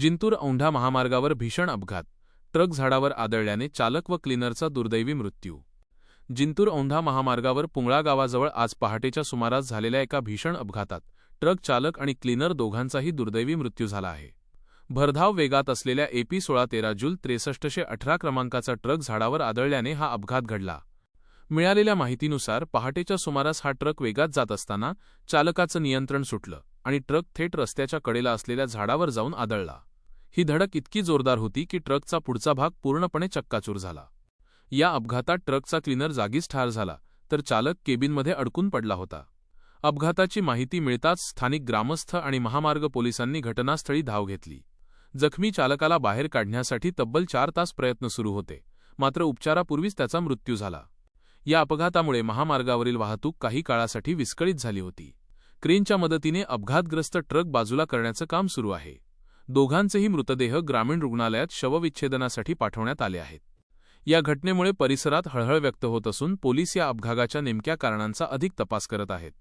जिंतूर औंढा महामार्गावर भीषण अपघात. ट्रक झाडावर आदळल्याने चालक व क्लिनरचा दुर्दैवी मृत्यू. जिंतूर औंढा महामार्गावर पुंगळा गावाजवळ आज पहाटेच्या सुमारास झालेल्या एका भीषण अपघातात ट्रक चालक आणि क्लिनर दोघांचाही दुर्दैवी मृत्यू झाला आहे. भरधाव वेगात असलेल्या एपी सोळा तेरा जूल त्रेसष्टशे अठरा क्रमांकाचा ट्रक झाडावर आदळल्याने हा अपघात घडला. मिळालेल्या माहितीनुसार पहाटेच्या सुमारास हा ट्रक वेगात जात असताना चालकाचं नियंत्रण सुटलं. आणि ट्रक थेट रस्त्याच्या कडेला असलेल्या झाडावर जाऊन आदळला. ही धडक इतकी जोरदार होती की ट्रकचा पुढचा भाग पूर्णपणे चक्काचूर झाला. या अपघातात ट्रकचा क्लिनर जागीच ठार झाला तर चालक केबिनमध्ये अडकून पडला होता. अपघाताची माहिती मिळताच स्थानिक ग्रामस्थ आणि महामार्ग पोलिसांनी घटनास्थळी धाव घेतली. जखमी चालकाला बाहेर काढण्यासाठी तब्बल चार तास प्रयत्न सुरू होते मात्र उपचारापूर्वीच त्याचा मृत्यू झाला. या अपघातामुळे महामार्गावरील वाहतूक काही काळासाठी विस्कळीत झाली होती. क्रेनच्या मदतीने अपघातग्रस्त ट्रक बाजूला करण्याचं काम सुरू आहे. दोघांचेही मृतदेह ग्रामीण रुग्णालयात शवविच्छेदनासाठी पाठवण्यात आले आहेत. या घटनेमुळे परिसरात हळहळ व्यक्त होत असून पोलीस या अपघाताच्या नेमक्या कारणांचा अधिक तपास करत आहेत.